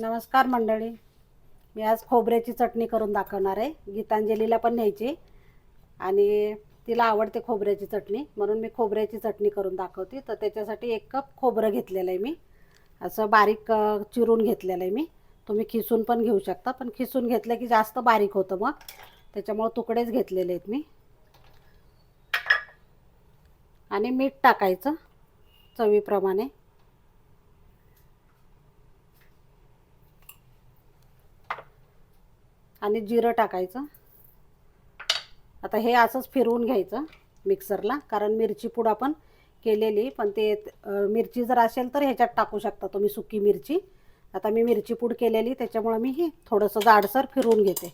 नमस्कार मंडळी. मी आज खोबऱ्याची चटणी करून दाखवणार आहे. गीतांजलीला पण न्यायची. आणि तिला आवडते खोबऱ्याची चटणी. म्हणून मी खोबऱ्याची चटणी करून दाखवते. तर त्याच्यासाठी एक कप खोबरं घेतलेलं आहे मी. असं बारीक चिरून घेतलेलं आहे मी. तुम्ही खिसून पण घेऊ शकता. पण खिसून घेतलं की जास्त बारीक होतं मग. त्याच्यामुळं तुकडेच घेतलेले आहेत मी. आणि मीठ टाकायचं चवीप्रमाणे. आणि जिरं टाकायचं. आता हे असंच फिरवून घ्यायचं मिक्सरला कारण मिरची पूड आपण केलेली पण ते मिरची जर असेल तर ह्याच्यात टाकू शकता तुम्ही सुकी मिरची. आता मी मिरची पूड केलेली त्याच्यामुळं मी हे थोडंसं जाडसर फिरवून घेते.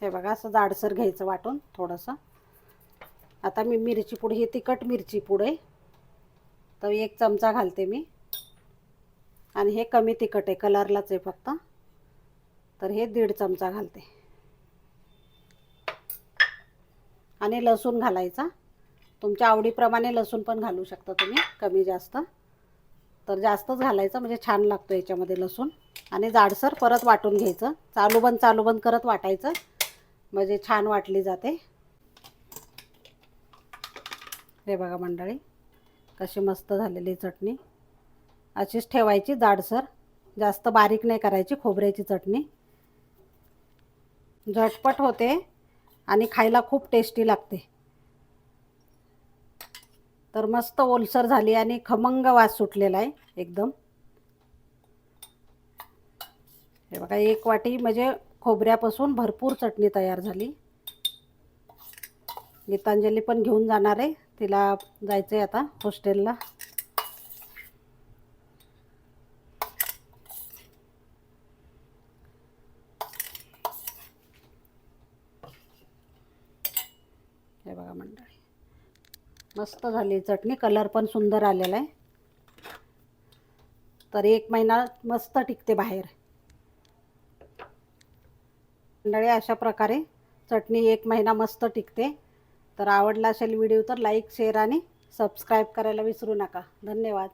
हे बघा असं जाडसर घ्यायचं वाटून थोडंसं. आता मी मिरची पूड ही तिखट मिरची पूड आहे. तर एक चमचा घालते मी. आणि हे कमी तिखट आहे कलरलाच आहे फक्त. तर हे दीड चमचा घालते. आणि लसूण घालायचा. तुमच्या आवडीप्रमाणे लसूण पण घालू शकता तुम्ही कमी जास्त. तर जास्तच घालायचं म्हणजे छान लागतो याच्यामध्ये लसूण. आणि जाडसर परत वाटून घ्यायचं. चालू बंद चालू बंद करत वाटायचं. म्हणजे छान वाटली जाते. हे बघा मंडळी कशी मस्त झालेली चटणी. अशीच ठेवायची जाडसर. जास्त बारीक नाही करायची खोबऱ्याची चटणी. झटपट होते आणि खायला खूप टेस्टी लागते. तर मस्त ओलसर झाली आणि खमंग वास सुटलेला आहे एकदम. हे बघा एक वाटी म्हणजे खोबऱ्यापासून भरपूर चटणी तयार झाली. गीतांजली पण घेऊन जाणार आहे. तिला जायचं आहे आता हॉस्टेलला आहे बघा मंडळी. मस्त झाली चटणी. कलर पण सुंदर आलेला आहे. तर एक महिना मस्त टिकते बाहेर. मंडळी अशा प्रकारे चटणी एक महिना मस्त टिकते. तर आवडला असेल व्हिडिओ तर लाईक शेअर आणि सबस्क्राईब करायला विसरू नका. धन्यवाद.